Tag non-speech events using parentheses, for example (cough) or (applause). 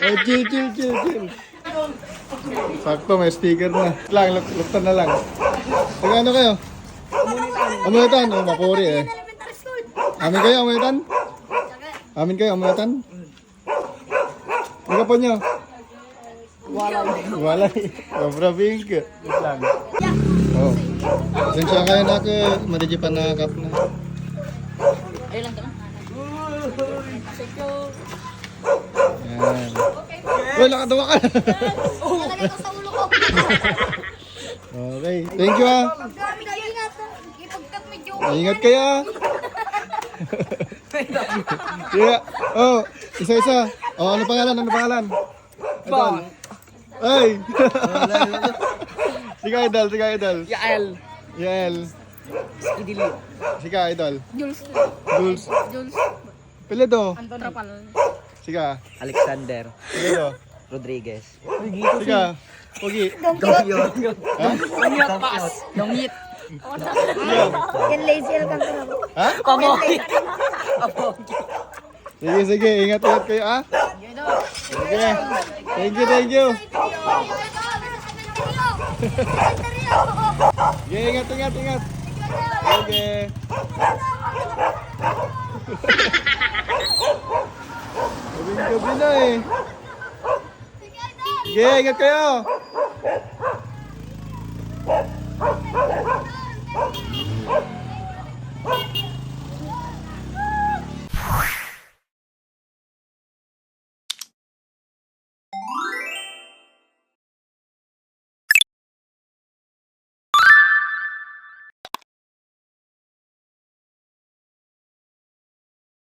Oh, chill, chill, chill, chill. Sakto, may sticker na. Lang, luk luktan na lang. Taga ano kayo? Amulitan. Oh, mapuri eh. Amin kayo, amulitan? Amin kayo, amulitan? Ano po nyo? Walay. Walay. Bing. Oh. Pasensya kayo na ako. Madigi pa nakakap na. Ayun lang ka lang. Yan. Uy, nakatawa ka. Nalagay ko sa ulo ko. okay. Thank you ah. Ka, ingat. Ipagkat medyo. Ingat kayo. ah. yeah. Oh, isa-isa. Oh, ano pangalan? Ano pangalan? Idol. Ay. (laughs) Sige, idol. Sige, idol. Yael. Yael. Idili. Sige, idol. Jules. Jules. Jules. Pilido. Trapal. Sige. Alexander Pilido. Rodriguez. Sige. Pogi. Ha? Dongit. Yan lazy el kanto na. Ha? Kamoy. Sige, sige. Ingat, ingat kayo, ah. Sige. Thank you, thank you. Sige, ingat, ingat, ingat. Sige. Gabing gabi na eh. Sige, ingat kayo.